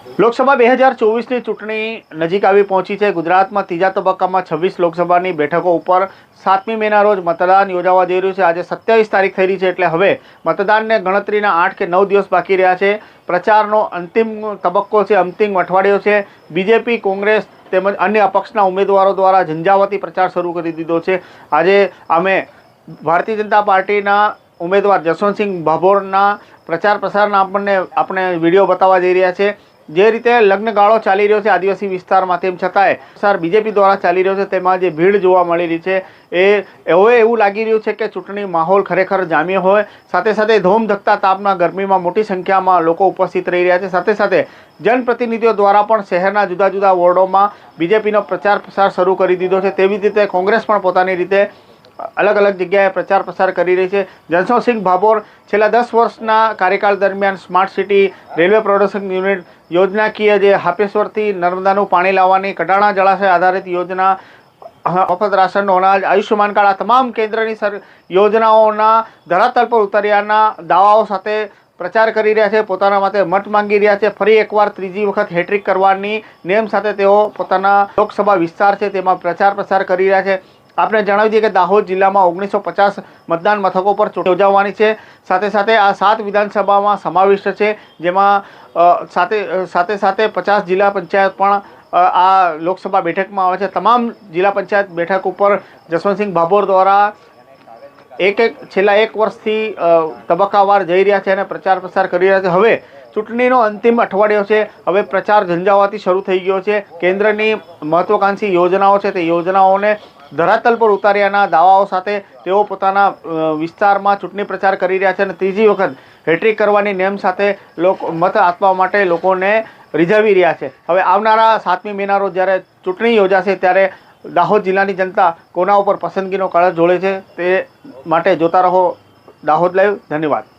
લોકસભા બે હજાર ચોવીસની ચૂંટણી નજીક આવી પહોંચી છે. ગુજરાતમાં ત્રીજા તબક્કામાં છવ્વીસ લોકસભાની બેઠકો ઉપર સાતમી મેના રોજ મતદાન યોજાવા જઈ રહ્યું છે. આજે સત્યાવીસ તારીખ થઈ રહી છે એટલે હવે મતદાનને ગણતરીના આઠ કે નવ દિવસ બાકી રહ્યા છે. પ્રચારનો અંતિમ તબક્કો છે, અંતિમ અઠવાડિયો છે. બીજેપી, કોંગ્રેસ તેમજ અન્ય અપક્ષના ઉમેદવારો દ્વારા ઝંઝાવતી પ્રચાર શરૂ કરી દીધો છે. આજે અમે ભારતીય જનતા પાર્ટીના ઉમેદવાર જસવંતસિંહ ભાભોરના પ્રચાર પ્રસારના આપણને, આપણે વીડિયો બતાવવા જઈ રહ્યા છે. જે રીતે લગ્નગાળો ચાલી રહ્યો છે આદિવાસી વિસ્તારમાં, તેમ છતાંય સર બીજેપી દ્વારા ચાલી રહ્યો છે, તેમાં જે ભીડ જોવા મળી રહી છે, એ હવે એવું લાગી રહ્યું છે કે ચૂંટણી માહોલ ખરેખર જામ્યો હોય. સાથે સાથે ધોમ ધકતા તાપના ગરમીમાં મોટી સંખ્યામાં લોકો ઉપસ્થિત રહી રહ્યા છે. સાથે સાથે જનપ્રતિનિધિઓ દ્વારા પણ શહેરના જુદા જુદા વોર્ડોમાં બીજેપીનો પ્રચાર પ્રસાર શરૂ કરી દીધો છે. તેવી રીતે કોંગ્રેસ પણ પોતાની રીતે અલગ અલગ જગ્યાએ પ્રચાર પ્રસાર કરી રહી છે. જનસોસિંહ ભાભોર છેલ્લા દસ વર્ષના કાર્યકાળ દરમિયાન smart city railway production unit યોજનાકીય જે હાપેશ્વરથી નર્મદાનું પાણી લાવવાની કડાણા જળાશય આધારિત યોજના મફત રાશનનો અનાજ, આયુષ્યમાન કાર્ડ આ તમામ કેન્દ્રની સર, યોજનાઓના ધરાતલ પર ઉતર્યાના દાવાઓ સાથે પ્રચાર કરી રહ્યા છે. પોતાના માટે મત માંગી રહ્યા છે. ફરી એકવાર ત્રીજી વખત હેટ્રિક કરવાની નેમ સાથે તેઓ પોતાના લોકસભા વિસ્તાર છે. તેમાં પ્રચાર પ્રસાર કરી રહ્યા છે. આપણે જણાવી દઈએ કે દાહોદ જિલ્લામાં ઓગણીસો પચાસ મતદાન મથકો પર ચૂંટણી યોજાવાની છે. સાથે સાથે આ સાત વિધાનસભામાં સમાવિષ્ટ છે, જેમાં સાથે સાથે સાથે પચાસ જિલ્લા પંચાયત પણ આ લોકસભા બેઠકમાં આવે છે. તમામ જિલ્લા પંચાયત બેઠક ઉપર જસવંતસિંહ ભાભોર દ્વારા એક એક, છેલ્લા એક વર્ષથી તબક્કાવાર જઈ રહ્યા છે અને પ્રચાર પ્રસાર કરી રહ્યા છે. હવે ચૂંટણીનો અંતિમ અઠવાડિયો છે. હવે પ્રચાર ઝંઝાવાથી શરૂ થઈ ગયો છે. કેન્દ્રની મહત્વાકાંક્ષી યોજનાઓ છે તે યોજનાઓને ધરાતલ પર ઉતાર્યાના દાવાઓ સાથે તેઓ પોતાના વિસ્તારમાં ચૂંટણી પ્રચાર કરી રહ્યા છે અને ત્રીજી વખત હેટ્રિક કરવાની નેમ સાથે લોકો, મત આપવા માટે લોકોને રીઝાવી રહ્યા છે. હવે આવનારા સાતમી મેના રોજ જ્યારે ચૂંટણી યોજાશે ત્યારે દાહોદ જિલ્લાની જનતા કોના ઉપર પસંદગીનો કળશ જોડે છે તે માટે જોતા રહો દાહોદ લાઈવ. ધન્યવાદ.